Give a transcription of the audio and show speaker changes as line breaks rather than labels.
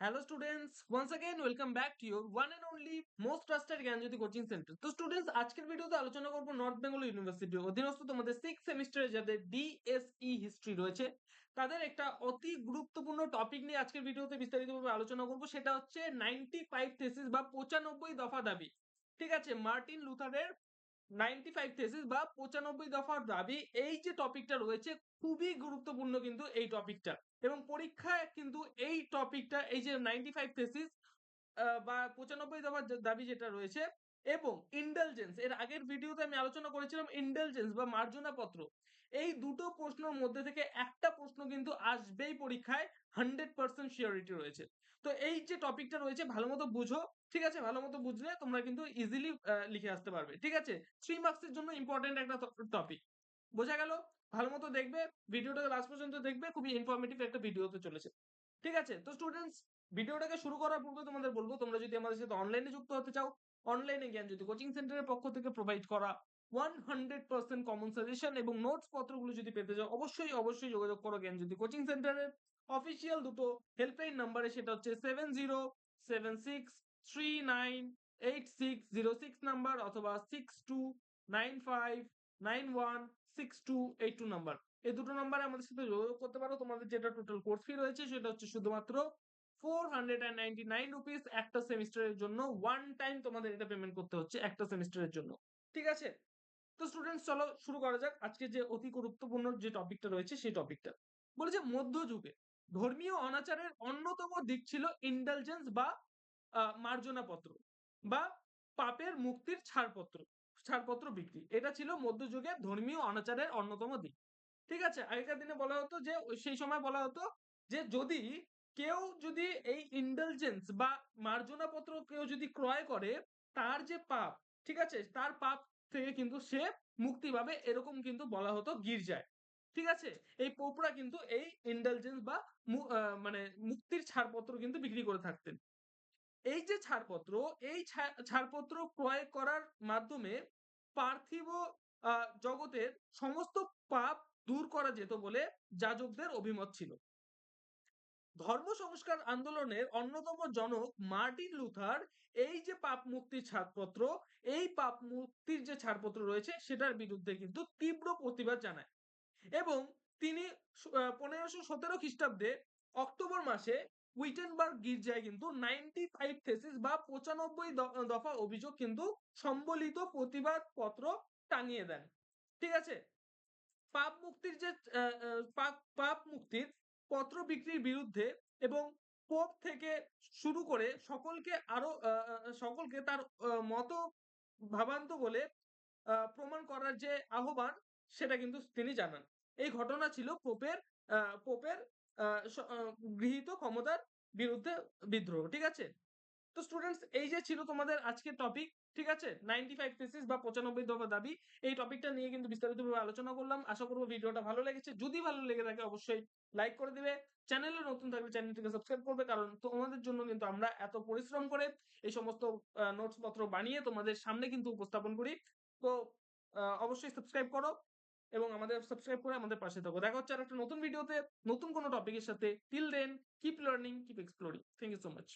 hello students once again welcome back to your one and only most trusted Gyanjyoti coaching centre তো students আজকের ভিডিওতে আলোচনা করব north Bengal ইউনিভার্সিটির অধীনস্থ তোমাদের সিক্স সেমিস্টারে যাদের ডিএসই হিস্ট্রি রয়েছে তাদের একটা অতি গুরুত্বপূর্ণ টপিক নিয়ে আজকের ভিডিওতে বিস্তারিতভাবে আলোচনা করব সেটা হচ্ছে নাইনটি ফাইভ থেসিস বা পঁচানব্বই দফা দাবি ঠিক আছে মার্টিন লুথারের বা পঁচানব্বই দফার দাবি, এই যে টপিকটা রয়েছে, খুবই গুরুত্বপূর্ণ কিন্তু এই টপিকটা এবং পরীক্ষায় কিন্তু এই টপিকটা এই যে নাইনটি ফাইভ থেসিস বা পঁচানব্বই দফার দাবি যেটা রয়েছে, এবং ইন্টেলিজেন্স এর আগের ভিডিওতে আমি আলোচনা করেছিলাম ইন্টেলিজেন্স বা মার্জনা পত্র এই দুটো প্রশ্নের মধ্যে থেকে একটা প্রশ্ন কিন্তু আসবেই পরীক্ষায় হান্ড্রেড পার্সেন্ট শিওরিটি রয়েছে। তো এই যে টপিকটা রয়েছে, ভালো মতো বুঝো, ঠিক আছে? ভালো মতো বুঝলে তোমরা কিন্তু ইজিলি লিখে আসতে পারবে, ঠিক আছে? থ্রি মার্কসের জন্য ইম্পর্টেন্ট একটা টপিক বোঝা গেল? ভালো মতো দেখবে ভিডিওটা লাস্ট পর্যন্ত দেখবে, খুবই ইনফরমেটিভ একটা ভিডিওতে চলেছে। ঠিক আছে? তো স্টুডেন্টস ভিডিওটাকে শুরু করার পূর্বে তোমাদের বলব, তোমরা যদি আমাদের সাথে অনলাইনে যুক্ত হতে চাও অনলাইনে জ্ঞান যদি কোচিং সেন্টারের পক্ষ থেকে প্রোভাইড করা one hundred percent common suggestion এবং নোটস পত্রগুলো যদি পেতে চাও, অবশ্যই অবশ্যই যোগাযোগ করো জ্ঞান যদি কোচিং সেন্টারের অফিসিয়াল দুটো হেল্পলাইন নাম্বারে সেটা হচ্ছে seven zero seven six three nine eight six zero six number অথবা six two nine five nine one six two eight two number এই দুটো নাম্বারে আমাদের সাথে যোগাযোগ করতে পারো। তোমাদের যেটা টোটাল কোর্স ফি রয়েছে সেটা হচ্ছে শুধুমাত্র four hundred and ninety nine rupees একটা সেমিস্টারের জন্য। ওয়ান টাইম তোমাদের এটা পেমেন্ট করতে হচ্ছে একটা সেমিস্টারের জন্য। ঠিক আছে? তো স্টুডেন্টস চলো শুরু করা যাক। আজকে যে অতি গুরুত্বপূর্ণ যে টপিকটা রয়েছে সেই টপিকটা বলেছে মধ্যযুগে ধর্মীয় অনাচারের অন্যতম দিক ছিল ইন্টেলিজেন্স বা মার্জনা পত্র বা পাপের মুক্তির ছাড়পত্র ছাড়পত্র বিক্রি। এটা ছিল মধ্যযুগের ধর্মীয় অনাচারের অন্যতম দিক। ঠিক আছে? আগেকার দিনে বলা হতো যে সেই সময় বলা হতো যে, যদি কেউ যদি এই ইন্টেলিজেন্স বা মার্জনা পত্র কেউ যদি ক্রয় করে, তার যে পাপ, ঠিক আছে? তার পাপ থেকে কিন্তু সে মুক্তি পাবে এরকম কিন্তু বলা হতো গির্জায়। ঠিক আছে? এই পোপরা কিন্তু এই ইন্টেলিজেন্স বা মানে মুক্তির ছাড়পত্র কিন্তু বিক্রি করে থাকতেন। এই যে ছাড়পত্র, এই ছাড়পত্র ক্রয় করার মাধ্যমে পার্থিব জগতের সমস্ত পাপ দূর করা যেত বলে যাজকদের অভিমত ছিল। ধর্ম সংস্কার আন্দোলনের অন্যতম জনক মার্টিন লুথার এই যে পাপ মুক্তির ছাড়পত্র, এই পাপ মুক্তির যে ছাড়পত্র রয়েছে সেটার বিরুদ্ধে কিন্তু তীব্র প্রতিবাদ জানায়। এবং তিনি পনেরোশো সতেরো খ্রিস্টাব্দে অক্টোবর মাসে উইটেনবার্গ গির্জায় কিন্তু নাইনটি ফাইভ থেসিস বা পঁচানব্বই দফা অভিযোগ কিন্তু সম্বলিত প্রতিবাদ পত্র টাঙিয়ে দেন। ঠিক আছে? পাপ মুক্তির যে পাপ মুক্তির পত্র বিক্রির বিরুদ্ধে এবং পোপ থেকে শুরু করে সকলকে আরও সকলকে তার মত ভাবান্ত বলে প্রমাণ করার যে আহ্বান, সেটা কিন্তু তিনি জানান। এই ঘটনা ছিল পোপের পোপের গৃহীত ক্ষমতার বিরুদ্ধে বিদ্রোহ, ঠিক আছে? তো স্টুডেন্টস এই যে ছিল তোমাদের আজকের টপিক ঠিক আছে? নাইনটি ফাইভ থেসিস বা পঁচানব্বই দফা দাবি, এই টপিকটা নিয়ে কিন্তু বিস্তারিতভাবে আলোচনা করলাম। আশা করব ভিডিওটা ভালো লেগেছে। যদি ভালো লেগে থাকে, অবশ্যই লাইক করে দিবে। চ্যানেলে নতুন থাকলে চ্যানেলটিকে সাবস্ক্রাইব করবে, কারণ তোমাদের জন্য কিন্তু আমরা এত পরিশ্রম করে এই সমস্ত নোটস পত্র বানিয়ে তোমাদের সামনে কিন্তু উপস্থাপন করি। তো অবশ্যই সাবস্ক্রাইব করো এবং আমাদের সাবস্ক্রাইব করে আমাদের পাশে থাকো। দেখা হচ্ছে আর একটা নতুন ভিডিওতে নতুন কোনো টপিকের সাথে। Till then keep learning keep exploring thank you so much